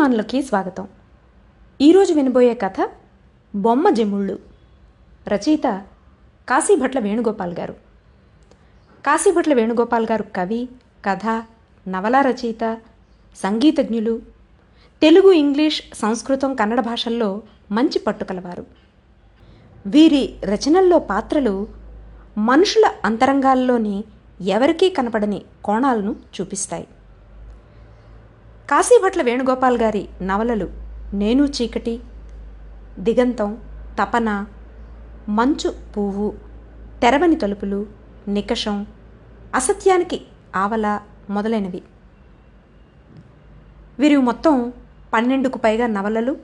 కథాభిమానులకి స్వాగతం. ఈరోజు వినబోయే కథ బొమ్మ జముళ్ళు. రచయిత కాశీభట్ల వేణుగోపాల్ గారు. కాశీభట్ల వేణుగోపాల్ గారు కవి కథ నవలా రచయిత సంగీతజ్ఞులు. తెలుగు ఇంగ్లీష్ సంస్కృతం కన్నడ భాషల్లో మంచి పట్టుకలవారు. వీరి రచనల్లో పాత్రలు మనుషుల అంతరంగాల్లోని ఎవరికీ కనపడని కోణాలను చూపిస్తాయి. కాశీభట్ల వేణుగోపాల్ గారి నవలలు నేను చీకటి దిగంతం తపన మంచు పువ్వు తెరవని తలుపులు నికషం అసత్యానికి ఆవల మొదలైనవి. వీరి మొత్తం పన్నెండుకు పైగా నవలలు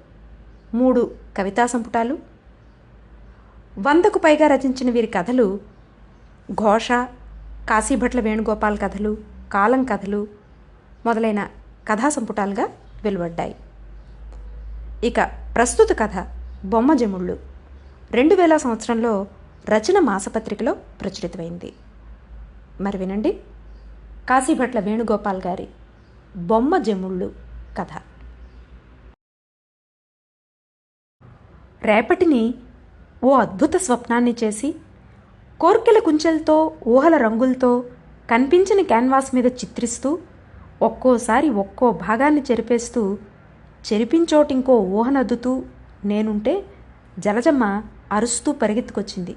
మూడు కవితా సంపుటాలు వందకు పైగా రచించిన వీరి కథలు ఘోష కాశీభట్ల వేణుగోపాల్ కథలు కాలం కథలు మొదలైన కథా సంపుటాలుగా వెలువడ్డాయి. ఇక ప్రస్తుత కథ బొమ్మ జముళ్ళు. రెండు వేల సంవత్సరంలో రచన మాసపత్రికలో ప్రచురితమైంది. మరి వినండి. కాశీభట్ల వేణుగోపాల్ గారి బొమ్మ జముళ్ళు కథ. రేపటిని ఓ అద్భుత స్వప్నాన్ని చేసి కోర్కెల కుంచెలతో ఊహల రంగులతో కనిపించిన క్యాన్వాస్ మీద చిత్రిస్తూ ఒక్కోసారి ఒక్కో భాగాన్ని చెరిపేస్తూ చెరిపించోటింకో ఊహనద్దుతూ నేనుంటే జలజమ్మ అరుస్తూ పరిగెత్తుకొచ్చింది.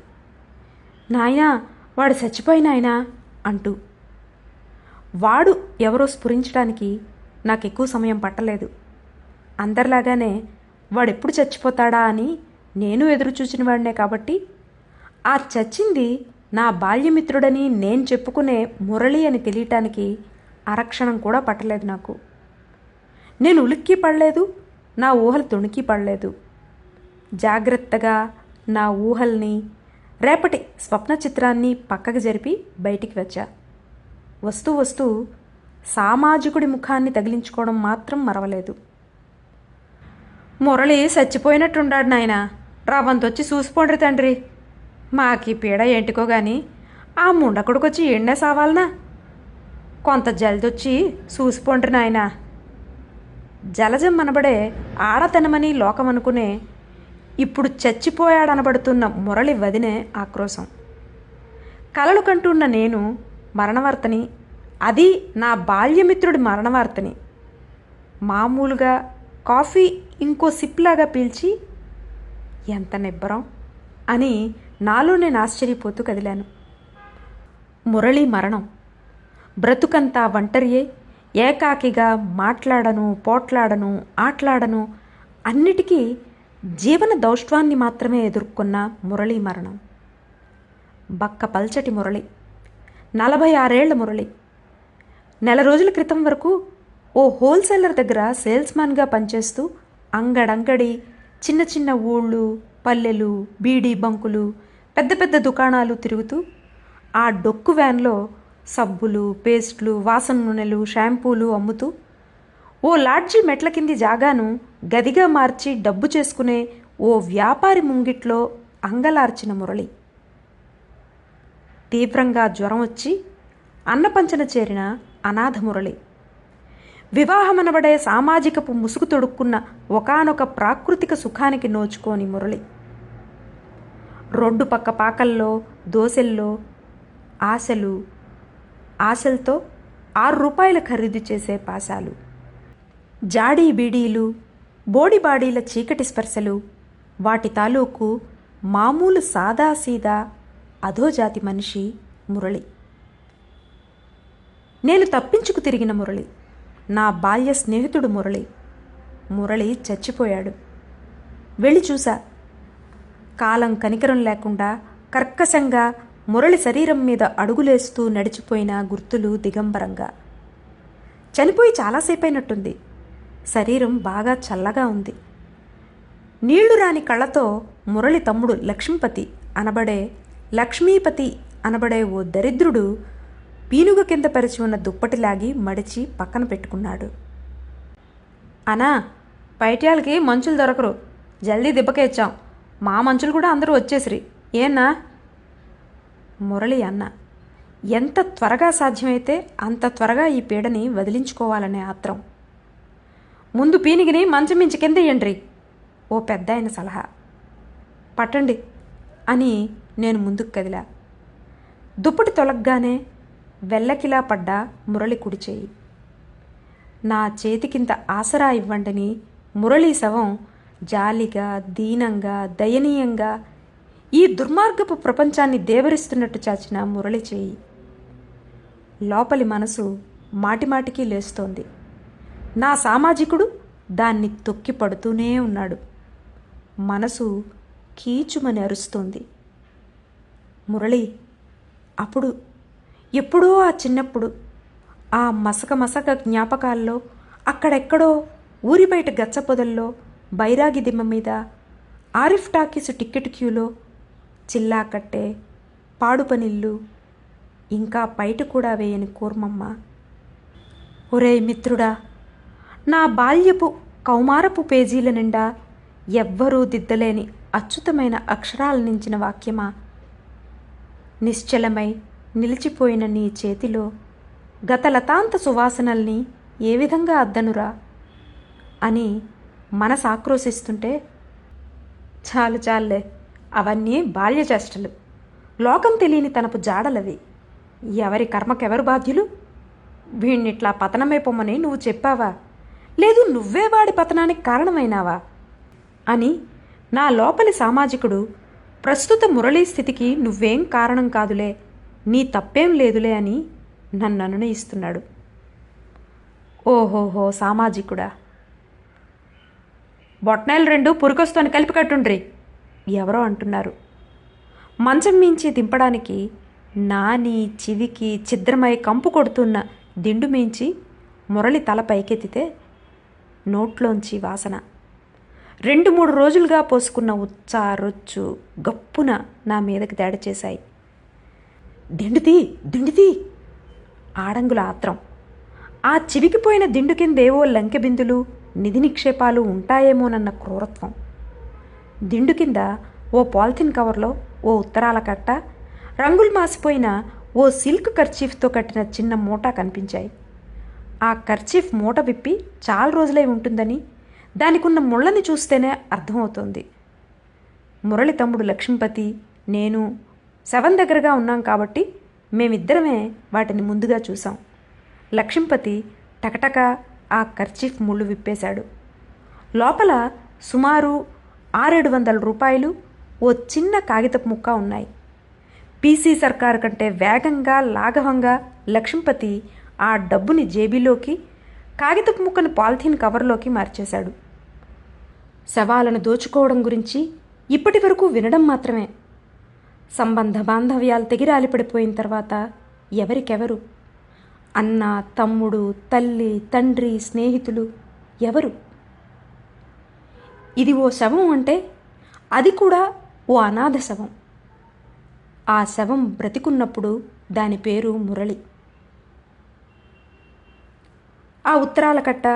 నాయనా వాడు చచ్చిపోయినాయనా అంటూ. వాడు ఎవరో స్ఫురించడానికి నాకు ఎక్కువ సమయం పట్టలేదు. అందరిలాగానే వాడెప్పుడు చచ్చిపోతాడా అని నేను ఎదురు చూసిన వాడినే కాబట్టి ఆ చచ్చింది నా బాల్యమిత్రుడని నేను చెప్పుకునే మురళి అని తెలియటానికి అరక్షణం కూడా పట్టలేదు నాకు. నేను ఉలిక్కి పడలేదు నా ఊహలు తొణికి పడలేదు. జాగ్రత్తగా నా ఊహల్ని రేపటి స్వప్న చిత్రాన్ని పక్కకు జరిపి బయటికి వచ్చా. వస్తూ వస్తూ సామాజికుడి ముఖాన్ని తగిలించుకోవడం మాత్రం మరవలేదు. మురళి చచ్చిపోయినట్టుండాడు నాయన. రావంతొచ్చి చూసిపోండ్రి తండ్రి. మాకీ పీడ ఏంటికో గాని ఆ ముండకుడికొచ్చి ఎండే సావాలనా? కొంత జల్దొచ్చి చూసిపోండ్రి నాయనా. జలజం అనబడే ఆడతనమని లోకమనుకునే ఇప్పుడు చచ్చిపోయాడనబడుతున్న మురళి వదినే ఆక్రోశం. కలలు కంటున్న నేను మరణవార్తని అది నా బాల్యమిత్రుడి మరణవార్తని మామూలుగా కాఫీ ఇంకో సిప్లాగా పీల్చి ఎంత నిబ్బరం అని నాలో నేను ఆశ్చర్యపోతూ కదిలాను. మురళి మరణం. బ్రతుకంతా ఒంటరియే. ఏకాకిగా మాట్లాడను పోట్లాడను ఆట్లాడను అన్నిటికీ జీవన దౌష్ట్వాన్ని మాత్రమే ఎదుర్కొన్న మురళి మరణం. బక్క పల్చటి మురళి. నలభై ఆరేళ్ళ మురళి. నెల రోజుల క్రితం వరకు ఓ హోల్సేలర్ దగ్గర సేల్స్మాన్గా పనిచేస్తూ అంగడంగడి చిన్న చిన్న ఊళ్ళు పల్లెలు బీడీ బంకులు పెద్ద పెద్ద దుకాణాలు తిరుగుతూ ఆ డొక్కు వ్యాన్లో సబ్బులు పేస్ట్లు వాసన నూనెలు షాంపూలు అమ్ముతూ ఓ లాడ్జీ మెట్ల కింది జాగాను గదిగా మార్చి డబ్బు చేసుకునే ఓ వ్యాపారి ముంగిట్లో అంగలార్చిన మురళి. తీవ్రంగా జ్వరం వచ్చి అన్నపంచన చేరిన అనాథ మురళి. వివాహమనబడే సామాజికపు ముసుగు తొడుక్కున్న ఒకనొక ప్రాకృతిక సుఖానికి నోచుకోని మురళి. రోడ్డు పక్క పాకల్లో దోసెల్లో ఆశలు ఆశలతో ఆరు రూపాయల ఖరీదు చేసే పాశాలు. జాడీ బీడీలు బోడిబాడీల చీకటి స్పర్శలు వాటి తాలూకు మామూలు సాదాసీదా అధోజాతి మనిషి మురళి. నేను తప్పించుకు తిరిగిన మురళి నా బాల్య స్నేహితుడు మురళి. మురళి చచ్చిపోయాడు. వెళ్ళి చూసా. కాలం కనికరం లేకుండా కర్కశంగా మురళి శరీరం మీద అడుగులేస్తూ నడిచిపోయిన గుర్తులు దిగంబరంగా. చనిపోయి చాలాసేపైనట్టుంది. శరీరం బాగా చల్లగా ఉంది. నీళ్ళు రాని కళ్ళతో మురళి తమ్ముడు లక్ష్మీపతి అనబడే లక్ష్మీపతి అనబడే ఓ దరిద్రుడు పీనుగ కింద పరిచి ఉన్న దుప్పటిలాగి మడిచి పక్కన పెట్టుకున్నాడు. అనా పైట్యాలకి మంచులు దొరకరు. జల్దీ దిబ్బకేచ్చాం. మా మంచులు కూడా అందరూ వచ్చేసిరి. ఏనా మురళి అన్న ఎంత త్వరగా సాధ్యమైతే అంత త్వరగా ఈ పీడని వదిలించుకోవాలనే ఆత్రం. ముందు పీనిగిని మంచమించి కిందేయండ్రి ఓ పెద్ద ఆయన సలహా. పట్టండి అని నేను ముందుకు కదిలా. దుప్పటి తొలగ్గానే వెల్లకిలా పడ్డ మురళి కుడి చేయి. నా చేతికింత ఆసరా ఇవ్వండిని మురళీ శవం జాలిగా దీనంగా దయనీయంగా ఈ దుర్మార్గపు ప్రపంచాన్ని దేవరిస్తున్నట్టు చాచిన మురళి చేయి. లోపలి మనసు మాటిమాటికి లేస్తోంది. నా సామాజికుడు దాన్ని తొక్కి పడుతూనే ఉన్నాడు. మనసు కీచుమని అరుస్తోంది. మురళి అప్పుడు ఎప్పుడో ఆ చిన్నప్పుడు ఆ మసక మసక జ్ఞాపకాల్లో అక్కడెక్కడో ఊరి బయట గచ్చపొదల్లో బైరాగి దిమ్మ మీద ఆరిఫ్ టాకీసు టిక్కెట్ క్యూలో చిల్లా కట్టే పాడుపనిల్లు ఇంకా బయట కూడా వేయని కూర్మమ్మ. ఒరే మిత్రుడా నా బాల్యపు కౌమారపు పేజీల నిండా ఎవ్వరూ దిద్దలేని అచ్యుతమైన అక్షరాల నించిన వాక్యమా? నిశ్చలమై నిలిచిపోయిన నీ చేతిలో గత లతాంత సువాసనల్ని ఏ విధంగా అద్దనురా? అని మనసాక్రోశిస్తుంటే చాలు చాలే అవన్నీ బాల్యచేష్టలు లోకం తెలియని తనపు జాడలవి. ఎవరి కర్మకెవరు బాధ్యులు? వీణ్ణిట్లా పతనమైపోమని నువ్వు చెప్పావా? లేదు నువ్వే వాడి పతనానికి కారణమైనావా? అని నా లోపలి సామాజికుడు ప్రస్తుత మురళీ స్థితికి నువ్వేం కారణం కాదులే నీ తప్పేం లేదులే అని నన్ను అనునయిస్తున్నాడు. ఓహోహో సామాజికుడా! బొట్నాయిలు రెండు పురుకొస్తోని కలిపి కట్టుండ్రి. ఎవరో అంటున్నారు. మంచం మించి దింపడానికి నాని చివికి ఛిద్రమై కంపు కొడుతున్న దిండు మించి మురళి తల పైకెత్తితే నోట్లోంచి వాసన. రెండు మూడు రోజులుగా పోసుకున్న ఉచ్చ రొచ్చు గప్పున నా మీదకి దాడి చేశాయి దిండుది దిండుది ఆడంగుల ఆత్రం. ఆ చివికిపోయిన దిండు కిందేవో లంకె బిందులు నిధి నిక్షేపాలు ఉంటాయేమోనన్న క్రూరత్వం. దిండు కింద ఓ పాలిథిన్ కవర్లో ఓ ఉత్తరాల కట్ట రంగులు మాసిపోయిన ఓ సిల్క్ కర్చీఫ్తో కట్టిన చిన్న మూట కనిపించాయి. ఆ కర్చీఫ్ మూట విప్పి చాలా రోజులై ఉంటుందని దానికున్న ముళ్ళని చూస్తేనే అర్థమవుతోంది. మురళి తమ్ముడు లక్ష్మీపతి నేను శవం దగ్గరగా ఉన్నాం కాబట్టి మేమిద్దరమే వాటిని ముందుగా చూసాం లక్ష్మీపతి టకటక ఆ కర్చీఫ్ ముళ్ళు విప్పేశాడు. లోపల సుమారు ఆరేడు వందల రూపాయలు ఓ చిన్న కాగితపు ముక్క ఉన్నాయి. పీసీ సర్కార్ కంటే వేగంగా లాఘవంగా లక్ష్మీపతి ఆ డబ్బుని జేబీలోకి కాగితపు ముక్కను పాలిథీన్ కవర్లోకి మార్చేశాడు. శవాలను దోచుకోవడం గురించి ఇప్పటి వరకు వినడం మాత్రమే. సంబంధ బాంధవ్యాలు తెగిరాలిపడిపోయిన తర్వాత ఎవరికెవరు? అన్న తమ్ముడు తల్లి తండ్రి స్నేహితులు ఎవరు? ఇది ఓ శవం అంటే అది కూడా ఓ అనాథ శవం. ఆ శవం బ్రతికున్నప్పుడు దాని పేరు మురళి. ఆ ఉత్తరాల కట్ట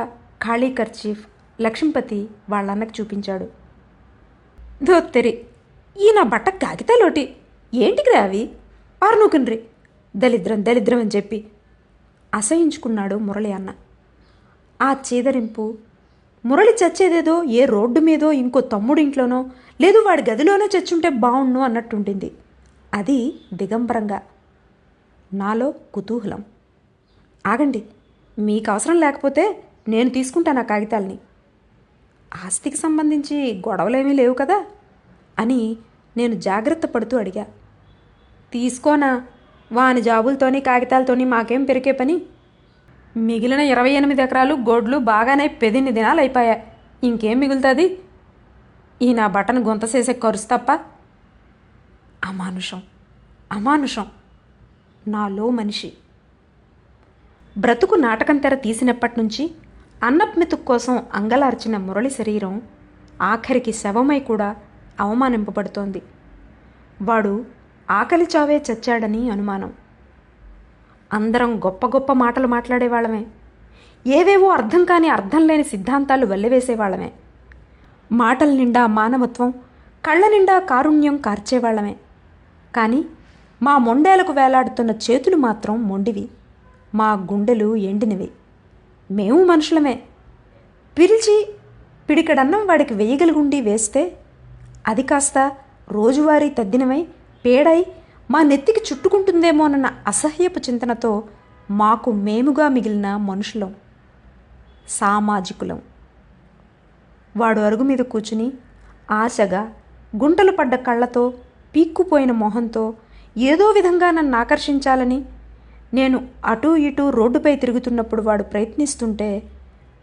ఖాళీ ఖర్చీఫ్ లక్ష్మీపతి వాళ్ళన్నకి చూపించాడు. ధోత్తెరి ఈ నా బట్ట కాగితాలోటి ఏంటికి అవి? పారనూకున్రి దరిద్రం దరిద్రం అని చెప్పి అసహించుకున్నాడు మురళి అన్న. ఆ చీదరింపు మురళి చచ్చేదేదో ఏ రోడ్డు మీదో ఇంకో తమ్ముడు ఇంట్లోనో లేదు వాడి గదిలోనో చచ్చుంటే బావుండు అన్నట్టుండింది అది దిగంబరంగా. నాలో కుతూహలం. ఆగండి మీకు అవసరం లేకపోతే నేను తీసుకుంటాను ఆ కాగితాల్ని. ఆస్తికి సంబంధించి గొడవలేమీ లేవు కదా? అని నేను జాగ్రత్త పడుతూ అడిగా. తీసుకోనా? వాని జాబులతోని కాగితాలతోని మాకేం పెరిగే పని? మిగిలిన ఇరవై ఎనిమిది ఎకరాలు గోడ్లు బాగానే పెదిన్ని దినాలు అయిపోయా ఇంకేం మిగులుతుంది? ఈ నా బటన్ గుంత చేసే కరుసు తప్ప? అమానుషం. అమానుషం. నాలో మనిషి. బ్రతుకు నాటకం తెర తీసినప్పటి నుంచి అన్నపు కోసం అంగలార్చిన మురళి శరీరం ఆఖరికి శవమై కూడా అవమానింపబడుతోంది. వాడు ఆకలి చావే చచ్చాడని అనుమానం. అందరం గొప్ప గొప్ప మాటలు మాట్లాడేవాళ్ళమే. ఏవేవో అర్థం కాని అర్థం లేని సిద్ధాంతాలు వెల్లవేసేవాళ్ళమే. మాటల నిండా మానవత్వం కళ్ళ నిండా కారుణ్యం కార్చేవాళ్ళమే. కానీ మా మొండేలకు వేలాడుతున్న చేతులు మాత్రం మొండివి. మా గుండెలు ఎండినవి. మేము మనుషులమే. పిలిచి పిడికడన్నం వాడికి వేయగలిగుండి వేస్తే అది కాస్త రోజువారీ తద్దినమై పేడై మా నెత్తికి చుట్టుకుంటుందేమోనన్న అసహ్యపు చింతనతో మాకు మేముగా మిగిలిన మనుషులం సామాజికులం. వాడు అరుగు మీద కూర్చుని ఆశగా గుంటలు పడ్డ కళ్ళతో పీక్కుపోయిన మొహంతో ఏదో విధంగా నన్ను ఆకర్షించాలని నేను అటూ ఇటూ రోడ్డుపై తిరుగుతున్నప్పుడు వాడు ప్రయత్నిస్తుంటే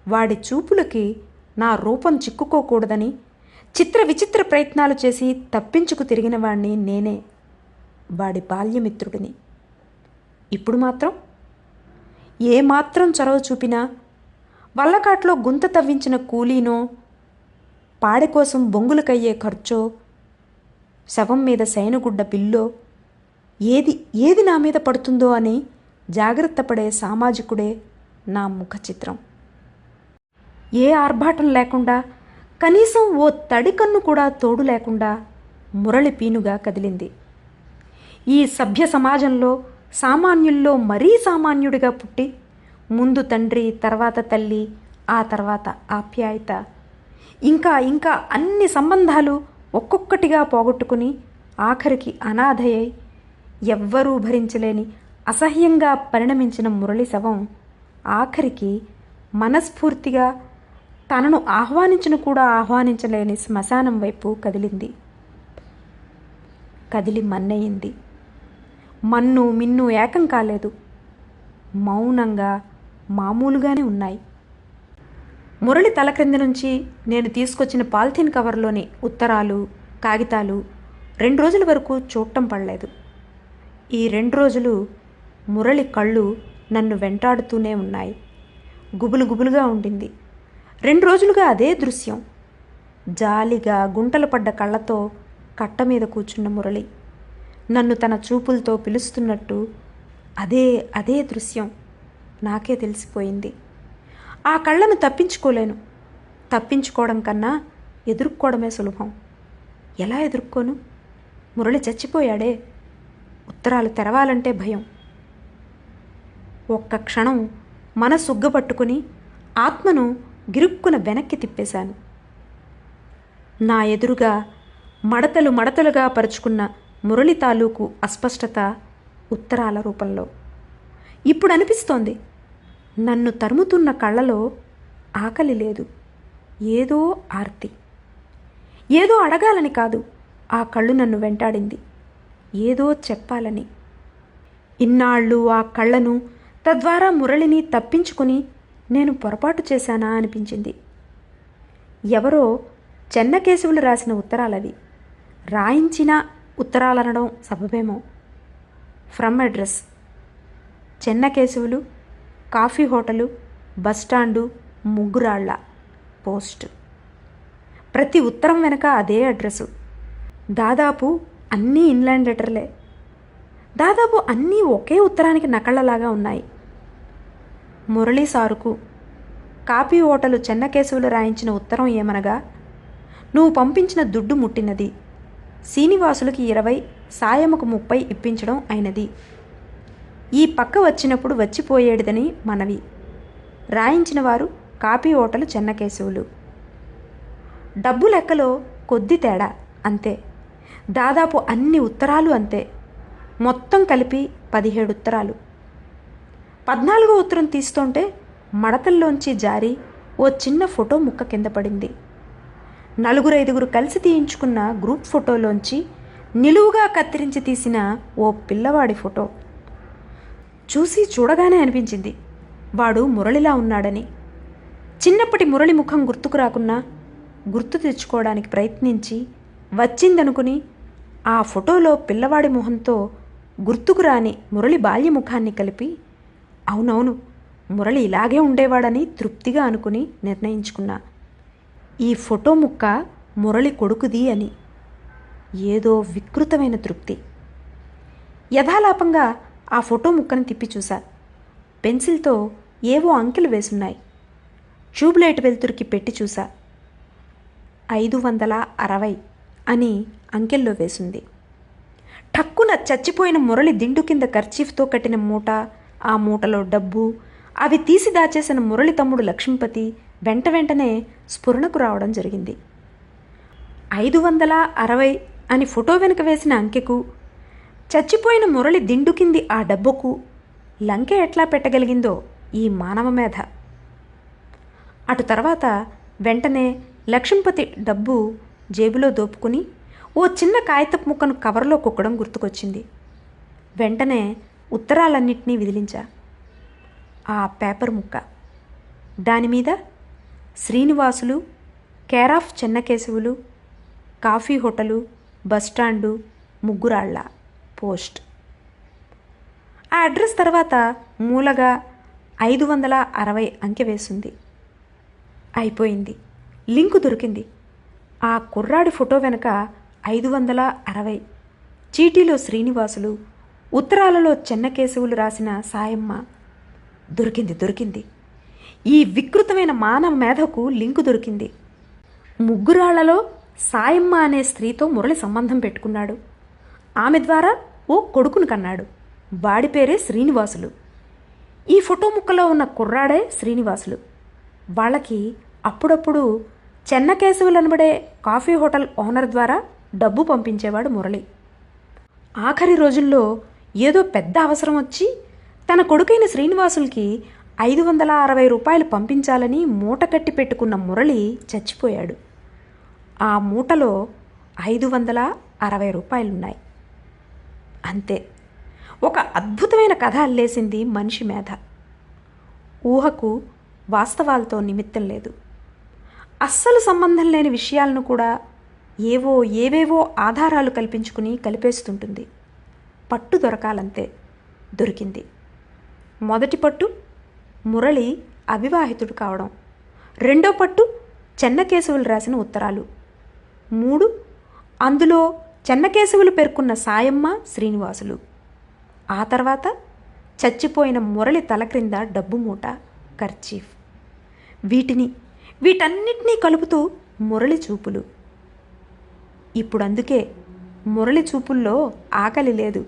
వాడి చూపులకి నా రూపం చిక్కుకోకూడదని చిత్ర విచిత్ర ప్రయత్నాలు చేసి తప్పించుకు తిరిగిన వాణ్ణి నేనే. వాడి బాల్యమిత్రుడిని. ఇప్పుడు మాత్రం? ఏమాత్రం చొరవ చూపినా వల్లకాట్లో గుంత తవ్వించిన కూలీనో పాడె కోసం బొంగులకయ్యే ఖర్చో శవం మీద శయనగుడ్డ బిల్లో ఏది ఏది నా మీద పడుతుందో అని జాగ్రత్త పడే సామాజికుడే నా ముఖ చిత్రం. ఏ ఆర్భాటం లేకుండా కనీసం ఓ తడికన్ను కూడా తోడు లేకుండా మురళి పీనుగా కదిలింది. ఈ సభ్య సమాజంలో సామాన్యుల్లో మరీ సామాన్యుడిగా పుట్టి ముందు తండ్రి తర్వాత తల్లి ఆ తర్వాత ఆప్యాయత. ఇంకా ఇంకా అన్ని సంబంధాలు ఒక్కొక్కటిగా పోగొట్టుకుని ఆఖరికి అనాథయ్యై ఎవ్వరూ భరించలేని అసహ్యంగా పరిణమించిన మురళి శవం ఆఖరికి మనస్ఫూర్తిగా తనను ఆహ్వానించను కూడా ఆహ్వానించలేని శ్మశానం వైపు కదిలింది. కదిలి మన్నయింది. మన్ను మిన్ను ఏకం కాలేదు. మౌనంగా మామూలుగానే ఉన్నాయి. మురళి తల క్రింద నుంచి నేను తీసుకొచ్చిన పాలిథిన్ కవర్లోని ఉత్తరాలు కాగితాలు రెండు రోజుల వరకు చూడటం పడలేదు. ఈ రెండు రోజులు మురళి కళ్ళు నన్ను వెంటాడుతూనే ఉన్నాయి. గుబులు గుబులుగా ఉండింది. రెండు రోజులుగా అదే దృశ్యం. జాలిగా గుంటలు పడ్డ కళ్ళతో కట్ట మీద కూర్చున్న మురళి నన్ను తన చూపులతో పిలుస్తున్నట్టు అదే అదే దృశ్యం నాకే తెలిసిపోయింది. ఆ కళ్ళను తప్పించుకోలేను. తప్పించుకోవడం కన్నా ఎదుర్కోవడమే సులభం. ఎలా ఎదుర్కోను? మురళి చచ్చిపోయాడే. ఉత్తరాలు తెరవాలంటే భయం. ఒక్క క్షణం మనసుగ్గ పట్టుకుని ఆత్మను గిరుక్కున వెనక్కి తిప్పేశాను. నా ఎదురుగా మడతలు మడతలుగా పరుచుకున్న మురళి తాలూకు అస్పష్టత ఉత్తరాల రూపంలో. ఇప్పుడు అనిపిస్తోంది నన్ను తరుముతున్న కళ్ళలో ఆకలి లేదు ఏదో ఆర్తి. ఏదో అడగాలని కాదు ఆ కళ్ళు నన్ను వెంటాడింది ఏదో చెప్పాలని. ఇన్నాళ్ళు ఆ కళ్ళను తద్వారా మురళిని తప్పించుకుని నేను పొరపాటు చేశానా అనిపించింది. ఎవరో చెన్నకేశవులు రాసిన ఉత్తరాలవి రాయించిన ఉత్తరాలనడం సబబేమో. From address. Chennakesavulu coffee hotel bus stand Muggurralla. Post. ప్రతి ఉత్తరం వెనక అదే అడ్రస్సు దాదాపు అన్నీ ఇన్లాండ్ లెటర్లే. దాదాపు అన్నీ ఒకే ఉత్తరానికి నకళ్ళలాగా ఉన్నాయి. మురళీ సారుకు కాపీ ఓటలు చెన్నకేశవులు రాయించిన ఉత్తరం ఏమనగా నువ్వు పంపించిన దుడ్డు ముట్టినది. శ్రీనివాసులకి ఇరవై సాయముకు ముప్పై ఇప్పించడం అయినది. ఈ పక్క వచ్చినప్పుడు వచ్చిపోయేడిదని మనవి. రాయించిన వారు కాపీ ఓటలు చెన్నకేశవులు. డబ్బు లెక్కలో కొద్ది తేడా అంతే. దాదాపు అన్ని ఉత్తరాలు అంతే. మొత్తం కలిపి పదిహేడు ఉత్తరాలు. పద్నాలుగో ఉత్తరం తీస్తుంటే మడతల్లోంచి జారి ఓ చిన్న ఫోటో ముక్క కింద పడింది. నలుగురు ఐదుగురు కలిసి తీయించుకున్న గ్రూప్ ఫోటోలోంచి నిలువుగా కత్తిరించి తీసిన ఓ పిల్లవాడి ఫోటో. చూసి చూడగానే అనిపించింది వాడు మురళిలా ఉన్నాడని. చిన్నప్పటి మురళి ముఖం గుర్తుకు రాకున్నా గుర్తు తెచ్చుకోవడానికి ప్రయత్నించి వచ్చిందనుకుని ఆ ఫోటోలో పిల్లవాడి మొహంతో గుర్తుకు రాని మురళి బాల్యముఖాన్ని కలిపి అవునవును మురళి ఇలాగే ఉండేవాడని తృప్తిగా అనుకుని నిర్ణయించుకున్నా. ఈ ఫోటో ముక్క మురళి కొడుకుది అని. ఏదో వికృతమైన తృప్తి. యథాలాపంగా ఆ ఫోటో ముక్కని తిప్పి చూశా. పెన్సిల్తో ఏవో అంకెలు వేసున్నాయి. ట్యూబ్లైట్ వెలుతురికి పెట్టి చూసా ఐదు వందల అరవై అని అంకెల్లో వేసింది. టక్కున చచ్చిపోయిన మురళి దిండు కింద కర్చీఫ్తో కట్టిన మూట ఆ మూటలో డబ్బు అవి తీసి దాచేసిన మురళి తమ్ముడు లక్ష్మీపతి వెంట వెంటనే స్ఫురణకు రావడం జరిగింది. ఐదు వందల అరవై అని ఫోటో వెనుక వేసిన అంకెకు చచ్చిపోయిన మురళి దిండు కింది ఆ డబ్బుకు లంకె ఎట్లా పెట్టగలిగిందో ఈ మానవ మేధ. అటు తర్వాత వెంటనే లక్ష్మీపతి డబ్బు జేబులో దోపుకుని ఓ చిన్న కాగితపు ముక్కను కవర్లో కుక్కడం గుర్తుకొచ్చింది. వెంటనే ఉత్తరాలన్నింటినీ విదిలించా. ఆ పేపర్ ముక్క దానిమీద Srinivasulu care of Chennakesavulu coffee hotel bus stand Muggurralla post. ఆ అడ్రస్ తర్వాత మూలగా ఐదు వందల అరవై అంకె వేసింది. అయిపోయింది. లింకు దొరికింది. ఆ కుర్రాడి ఫోటో వెనక ఐదు వందల అరవై. చీటీలో శ్రీనివాసులు ఉత్తరాలలో చెన్నకేశవులు రాసిన సాయమ్మ. దొరికింది దొరికింది. ఈ వికృతమైన మానవ మేధకు లింకు దొరికింది. ముగ్గురాళ్ళలో సాయమ్మ అనే స్త్రీతో మురళి సంబంధం పెట్టుకున్నాడు. ఆమె ద్వారా ఓ కొడుకును కన్నాడు. వాడి పేరే శ్రీనివాసులు. ఈ ఫోటో ముక్కలో ఉన్న కుర్రాడే శ్రీనివాసులు. వాళ్ళకి అప్పుడప్పుడు చెన్నకేశవులు అనబడే కాఫీ హోటల్ ఓనర్ ద్వారా డబ్బు పంపించేవాడు మురళి. ఆఖరి రోజుల్లో ఏదో పెద్ద అవసరం వచ్చి తన కొడుకైన శ్రీనివాసులకి ఐదు వందల అరవై రూపాయలు పంపించాలని మూట కట్టి పెట్టుకున్న మురళి చచ్చిపోయాడు. ఆ మూటలో ఐదు వందల అరవై రూపాయలున్నాయి. అంతే. ఒక అద్భుతమైన కథ అల్లేసింది మనిషి మేధ. ఊహకు వాస్తవాలతో నిమిత్తం లేదు. అస్సలు సంబంధం లేని విషయాలను కూడా ఏవో ఏవేవో ఆధారాలు కల్పించుకుని కలిపేస్తుంటుంది. పట్టు దొరకాలంతే. దొరికింది. మొదటి పట్టు మురళి అవివాహితుడు కావడం. రెండో పట్టు చెన్నకేశవులు రాసిన ఉత్తరాలు. మూడు అందులో చెన్నకేశవులు పేర్కొన్న సాయమ్మ శ్రీనివాసులు. ఆ తర్వాత చచ్చిపోయిన మురళి తల క్రింద డబ్బు మూట కర్చీఫ్. వీటిని వీటన్నిటినీ కలుపుతూ మురళి చూపులు. ఇప్పుడు అందుకే మురళి చూపుల్లో ఆకలి లేదు.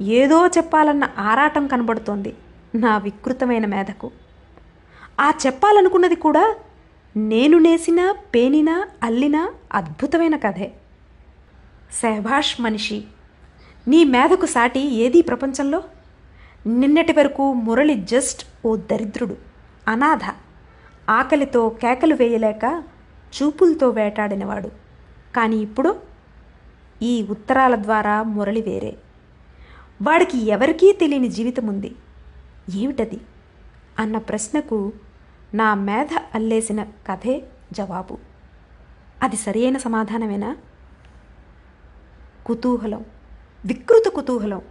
ఏదో చెప్పాలన్న ఆరాటం కనబడుతోంది. నా వికృతమైన మేధకు. ఆ చెప్పాలనుకున్నది కూడా నేను నేసిన పేనిన అల్లిన అద్భుతమైన కథే. సెహభాష్ మనిషి నీ మేధకు సాటి ఏదీ ప్రపంచంలో? నిన్నటి వరకు మురళి జస్ట్ ఓ దరిద్రుడు అనాథ. ఆకలితో కేకలు వేయలేక చూపులతో వేటాడినవాడు. కానీ ఇప్పుడు ఈ ఉత్తరాల ద్వారా మురళి వేరే. వాడికి ఎవరికీ తెలియని జీవితం ఉంది ఏమిటది? అన్న ప్రశ్నకు నా మేధ అల్లేసిన కథే జవాబు. అది సరియైన సమాధానమేనా? కుతూహలం. వికృత కుతూహలం.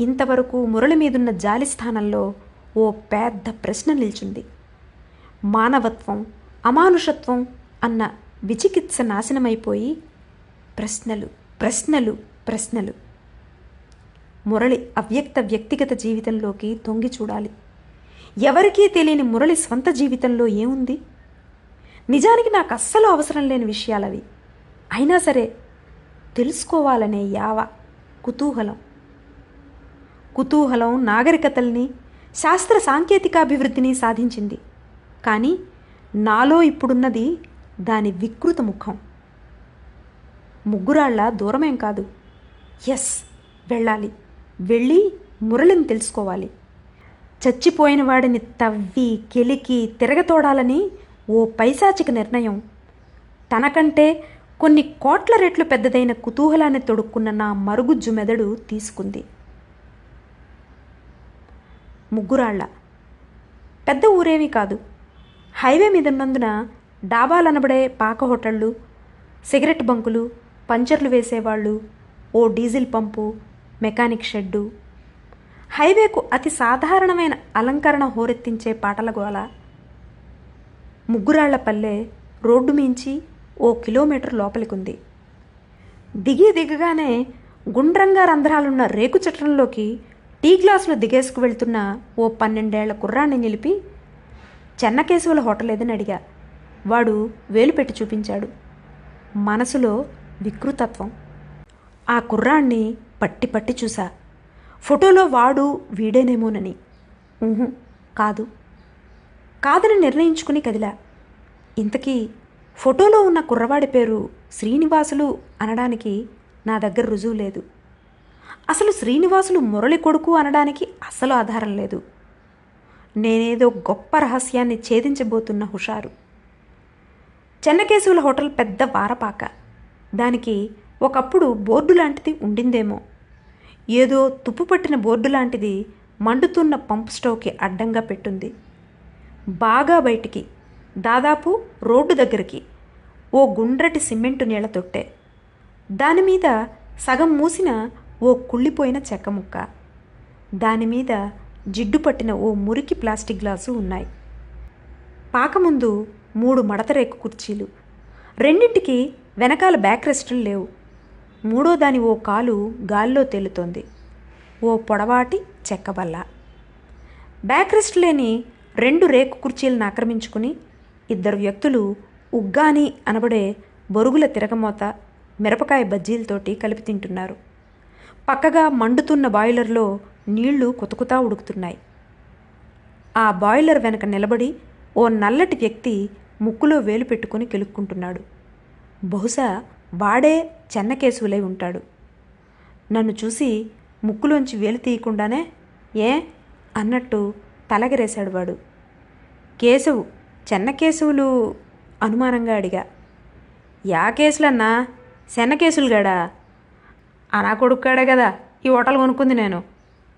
ఇంతవరకు మురళి మీదున్న జాలి స్థానంలో ఓ పెద్ద ప్రశ్న నిల్చుంది. మానవత్వం అమానుషత్వం అన్న విచికిత్స నాశనమైపోయి ప్రశ్నలు ప్రశ్నలు ప్రశ్నలు. మురళి అవ్యక్త వ్యక్తిగత జీవితంలోకి తొంగి చూడాలి. ఎవరికీ తెలియని మురళి స్వంత జీవితంలో ఏముంది? నిజానికి నాకు అస్సలు అవసరం లేని విషయాలవి. అయినా సరే తెలుసుకోవాలనే యావ కుతూహలం. కుతూహలం నాగరికతల్ని శాస్త్ర సాంకేతిక అభివృద్ధిని సాధించింది. కానీ నాలో ఇప్పుడున్నది దాని వికృత ముఖం. ముగ్గురాళ్ళ దూరమేం కాదు. ఎస్ వెళ్ళాలి. వెళ్ళి మురళిని తెలుసుకోవాలి. చచ్చిపోయిన వాడిని తవ్వి కెలికి తిరగతోడాలని ఓ పైశాచిక నిర్ణయం. తనకంటే కొన్ని కోట్ల రెట్లు పెద్దదైన కుతూహలాన్ని తొడుక్కున్న నా మరుగుజ్జు మెదడు తీసుకుంది. ముగ్గురాళ్ళ. పెద్ద ఊరేమీ కాదు. హైవే మీద ఉన్నందున డాబాలనబడే పాక హోటళ్ళు సిగరెట్ బంకులు పంచర్లు వేసేవాళ్ళు ఓ డీజిల్ పంపు మెకానిక్ షెడ్డు. హైవేకు అతి సాధారణమైన అలంకరణ హోరెత్తించే పాటల గోల. ముగ్గురాళ్ళపల్లె రోడ్డు మించి ఓ కిలోమీటర్ లోపలికుంది. దిగి దిగగానే గుండ్రంగా రంధ్రాలున్న రేకు చట్రంలోకి టీ గ్లాసులు దిగేసుకు వెళ్తున్న ఓ పన్నెండేళ్ళ కుర్రాన్ని నిలిపి చెన్నకేశవుల హోటల్ ఏదని అడిగా. వాడు వేలు పెట్టి చూపించాడు. మనసులో వికృతత్వం. ఆ కుర్రాన్ని పట్టి పట్టి చూసా. ఫోటోలో వాడు వీడేనేమోనని. కాదు. కాదని నిర్ణయించుకుని కదిలా. ఇంతకీ ఫోటోలో ఉన్న కుర్రవాడి పేరు శ్రీనివాసులు అనడానికి నా దగ్గర రుజువు లేదు. అసలు శ్రీనివాసులు మురళి కొడుకు అనడానికి అసలు ఆధారం లేదు. నేనేదో గొప్ప రహస్యాన్ని ఛేదించబోతున్న హుషారు. చెన్నకేశవుల హోటల్ పెద్ద వారపాక. దానికి ఒకప్పుడు బోర్డు లాంటిది ఉండిందేమో. ఏదో తుప్పుపట్టిన బోర్డు లాంటిది మండుతున్న పంప్ స్టవ్కి అడ్డంగా పెట్టుంది. బాగా బయటికి దాదాపు రోడ్డు దగ్గరికి ఓ గుండ్రటి సిమెంటు నీళ్ళ తొట్టె. దానిమీద సగం మూసిన ఓ కుళ్ళిపోయిన చెక్క ముక్క. దానిమీద జిడ్డు పట్టిన ఓ మురికి ప్లాస్టిక్ గ్లాసు ఉన్నాయి. పాకముందు మూడు మడతరేకు కుర్చీలు. రెండింటికి వెనకాల బ్యాక్ రెస్టులు లేవు. మూడో దాని ఓ కాలు గాల్లో తేలుతోంది. ఓ పొడవాటి చెక్కబల్ల. బ్యాక్ రెస్ట్ లేని రెండు రేకు కుర్చీలను ఆక్రమించుకుని ఇద్దరు వ్యక్తులు ఉగ్గాని అనబడే బొరుగుల తిరగమోత మిరపకాయ బజ్జీలతోటి కలిపి తింటున్నారు. పక్కగా మండుతున్న బాయిలర్లో నీళ్ళు కుతుకుతా ఉడుకుతున్నాయి. ఆ బాయిలర్ వెనక నిలబడి ఓ నల్లటి వ్యక్తి ముక్కులో వేలు పెట్టుకుని కెలుక్కుంటున్నాడు. బహుశా వాడే చెన్నకేశవులై ఉంటాడు. నన్ను చూసి ముక్కులోంచి వేలు తీయకుండానే ఏ? అన్నట్టు తలగరేశాడు వాడు. కేశవు చెన్నకేశవులు అనుమానంగా అడిగా. యా కేసులన్నా చెన్నకేసులు గడా ఆ నా కొడుకు కాడే కదా ఈ హోటల్ కొనుక్కుంది నేను.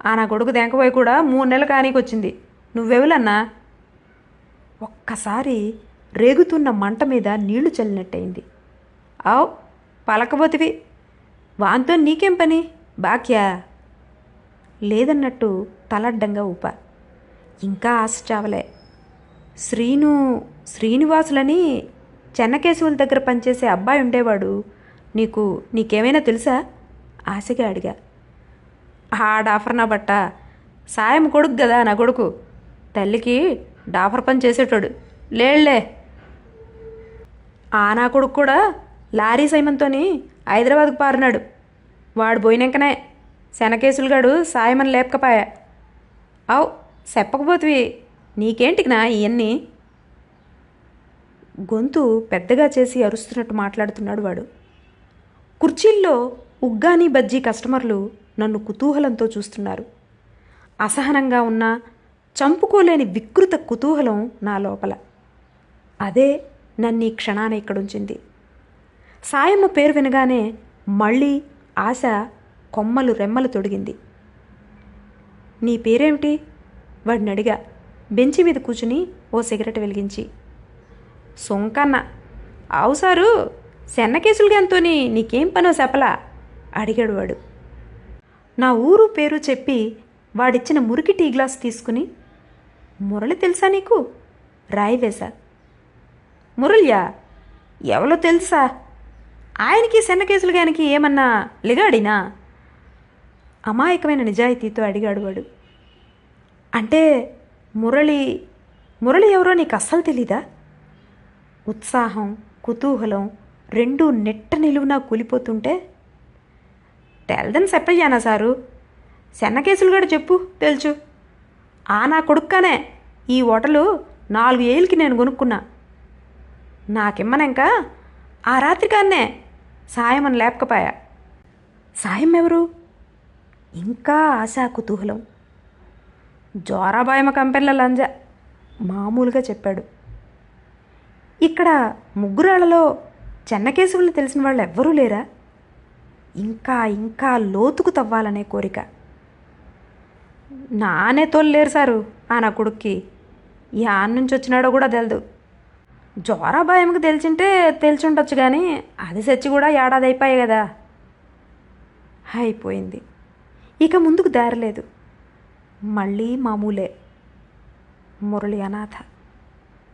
ఆ నా కొడుకు దెంకపోయి కూడా మూడు నెలలు కానీకి వచ్చింది నువ్వెవులన్నా? ఒక్కసారి రేగుతున్న మంట మీద నీళ్ళు చల్లినట్టయింది. ఆవ్ పలకబోతివి. వాంతో నీకేం పని? బాక్యా లేదన్నట్టు తలడ్డంగా ఊప. ఇంకా ఆశ చావలే. శ్రీను శ్రీనివాసులని చెన్నకేశవుల దగ్గర పనిచేసే అబ్బాయి ఉండేవాడు. నీకు నీకేమైనా తెలుసా? ఆశగా అడిగా. ఆ డాఫర్ నా బట్ట. సాయం కొడుకు కదా నా కొడుకు. తల్లికి డాఫర్ పని చేసేటోడు. లేళ్ళే. ఆ నా కొడుకు కూడా లారీ సైమంతోని హైదరాబాద్కు పారినాడు. వాడు పోయినాకనే శనకేసులుగాడు సాయమని లేపకపాయా. అవు చెప్పకపోతివి నీకేంటికినా ఇవన్నీ గొంతు పెద్దగా చేసి అరుస్తున్నట్టు మాట్లాడుతున్నాడు వాడు. కుర్చీల్లో ఉగ్గాని బజ్జీ కస్టమర్లు నన్ను కుతూహలంతో చూస్తున్నారు. అసహనంగా ఉన్న చంపుకోలేని వికృత కుతూహలం నా లోపల. అదే నన్ను ఈ క్షణాన ఇక్కడుంచింది. సాయమ్మ పేరు వినగానే మళ్ళీ ఆశ కొమ్మలు రెమ్మలు తొడిగింది. నీ పేరేమిటి? వాడిని అడిగా. బెంచి మీద కూర్చుని ఓ సిగరెట్ వెలిగించి. సొంకన్న. అవు సారు సెన్నకేసులుగా ఎంతోని నీకేం పనో చెప్పలా? అడిగాడు వాడు. నా ఊరు పేరు చెప్పి వాడిచ్చిన మురికి టీ గ్లాస్ తీసుకుని మురళి తెలుసా నీకు? రాయి వేశా. మురళియా? ఎవరో తెలుసా? ఆయనకి సెన్నకేసులు గానికి ఏమన్నా లిగాడినా? అమాయకమైన నిజాయితీతో అడిగాడు వాడు. అంటే మురళి మురళి ఎవరో నీకు అస్సలు తెలీదా? ఉత్సాహం కుతూహలం రెండూ నెట్ట నిలువునా కూలిపోతుంటే? తెల్దని చెప్పయ్యానా సారు? సెన్నకేసులు కూడా చెప్పు తెలుసు. ఆ నా కొడుక్కనే ఈ హోటలు నాలుగు ఏళ్ళకి నేను కొనుక్కున్నా. నాకిమ్మనంక ఆ రాత్రికాన్నే సాయం అని లేపకపోయా. సాయం ఎవరు ఇంకా ఆశా కుతూహలం. జోరాబాయమ కంపెనీల లంజ మామూలుగా చెప్పాడు. ఇక్కడ ముగ్గురాళ్ళలో చెన్నకేశవులు తెలిసిన వాళ్ళు ఎవ్వరూ లేరా? ఇంకా ఇంకా లోతుకు తవ్వాలనే కోరిక. నానే తోలు లేరు సారు ఆ నా కొడుక్కి. ఈ ఆన్ నుంచి వచ్చినాడో కూడా తెలదు. జోరాబాయమకి తెలిసింటే తెలిసిండొచ్చు కానీ అది చచ్చి కూడా ఏడాది అయిపోయాయి కదా అయిపోయింది. ఇక ముందుకు దారిలేదు. మళ్ళీ మామూలే. మురళి అనాథ.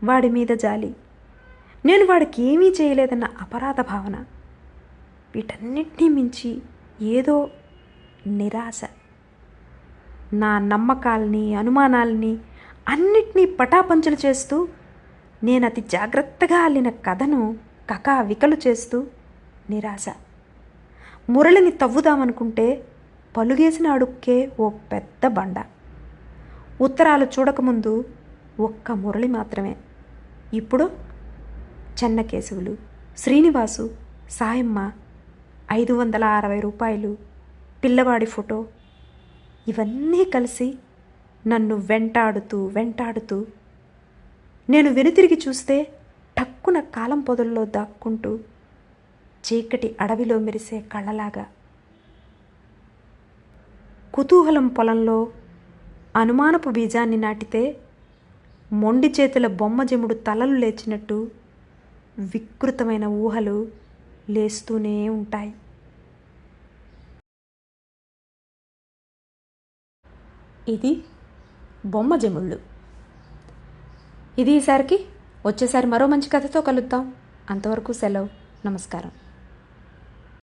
వాడి మీద జాలి. నేను వాడికి ఏమీ చేయలేదన్న అపరాధ భావన. వీటన్నిటినీ మించి ఏదో నిరాశ. నా నమ్మకాల్ని అనుమానాల్ని అన్నిటినీ పటాపంచలు చేస్తూ నేను అతి జాగ్రత్తగా అల్లిన కథను కకా వికలు చేస్తూ నిరాశ. మురళిని తవ్వుదామనుకుంటే పలుగేసిన అడుక్కే ఓ పెద్ద బండ. ఉత్తరాలు చూడకముందు ఒక్క మురళి మాత్రమే. ఇప్పుడు చెన్నకేశవులు శ్రీనివాసు సాయమ్మ ఐదు వందల అరవై రూపాయలు పిల్లవాడి ఫోటో ఇవన్నీ కలిసి నన్ను వెంటాడుతూ వెంటాడుతూ నేను వెనుతిరిగి చూస్తే టక్కున కాలం పొదల్లో దాక్కుంటూ చీకటి అడవిలో మెరిసే కళ్ళలాగా. కుతూహలం పొలంలో అనుమానపు బీజాన్ని నాటితే మొండి చేతుల బొమ్మజెముడు తలలు లేచినట్టు వికృతమైన ఊహలు లేస్తూనే ఉంటాయి. ఇది బొమ్మజెముళ్ళు ఇది ఈసారికి. వచ్చేసారి మరో మంచి కథతో కలుద్దాం. అంతవరకు సెలవు. నమస్కారం.